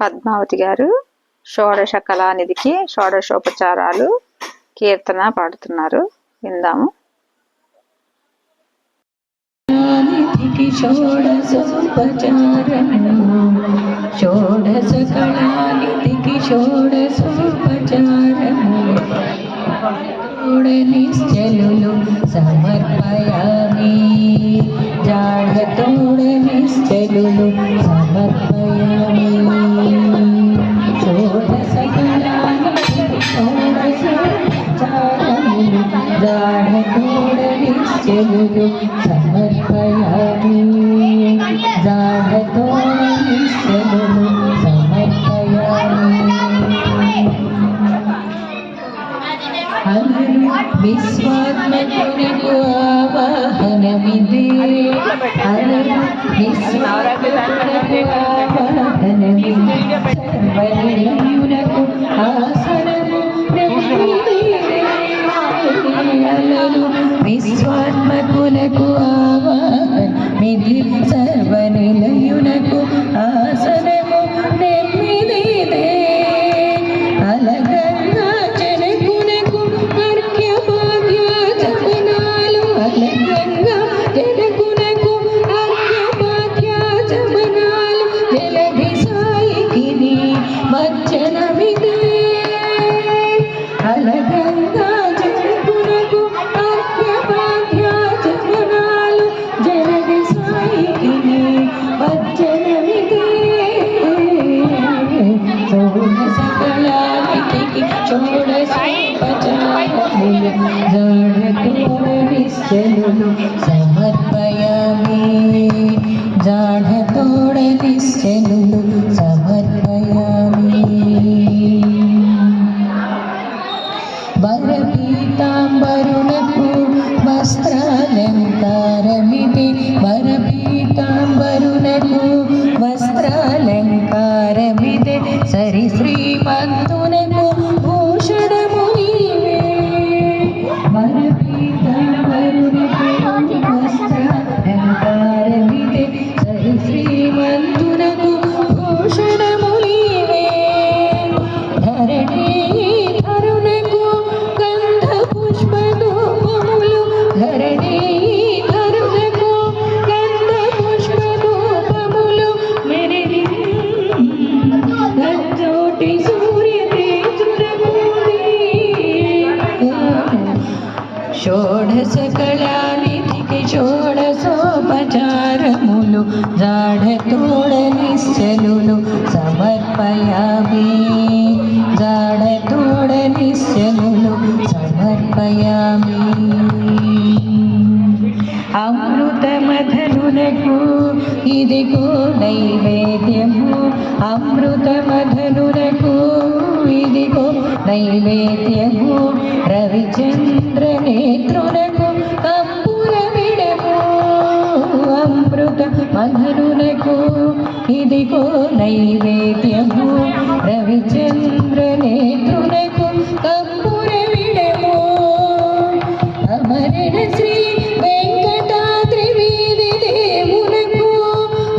పద్మావతి గారు షోడశ కళానిధికి షోడశోపచారాలు కీర్తన పాడుతున్నారు. విందాము. నిధికి షోడసోపచారము షోడశ కళానిధికి షోడసోపచారము తోడ నిశ్చలులు సమర్పయామి. సమర్పయామి. నిశ్చలులు సమర్పయామి జాఢతోడ నిశ్చలులు సమర్పయామి అలరు విశ్వాత్మకునికు ఆవాహనమిది అలరు విశ్వాత్మకునకు ఆవాహనమిది సర్వనిలయునకు నిశ్చలులు సమర్పయామి. జాఢతోడ నిశ్చలులు సమర్పయామి. వరపీతాంబరునకు వస్త్రాలంకారమిది వరపీతాంబరునకు వస్త్రాలంకారమిది సరి శ్రీమంతు షోడశ కళానిధికి షోడశోపచారములు జాఢతోడ నిశ్చలులు సమర్పయామి. జాఢతోడ నిశ్చలులు సమర్పయామి. అమృతమధనునకు ఇదిగో నైవేద్యము. అమృతమధనునకు ఇదిగో నైవేద్యము. రవిచంద్ర నేత్రునకు కంపుల విడము. అమృత మధనునకు ఇదిగో నైవేద్యము. రవిచంద్ర నేత్రునకు కంపుల విడము. అమరణ శ్రీ వెంకటాద్రి దేవునకు.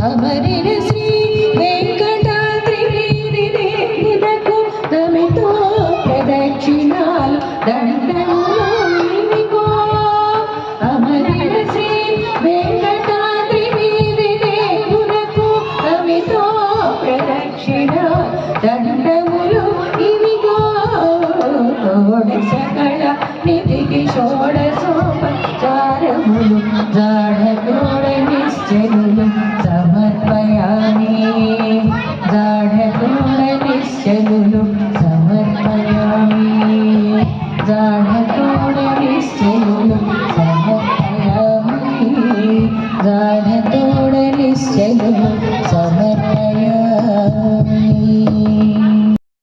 అమరణ శ్రీ వెంకటాద్రి దేవునకు. తమితో ప్రదక్షిణాలు ప్రదక్షిణ దండములు ఇవిగో. సకల నిధికి షోడసోపచారములు జాఢతోడ నిశ్చలులు సమర్పయామి. జాఢతోడ నిశ్చలులు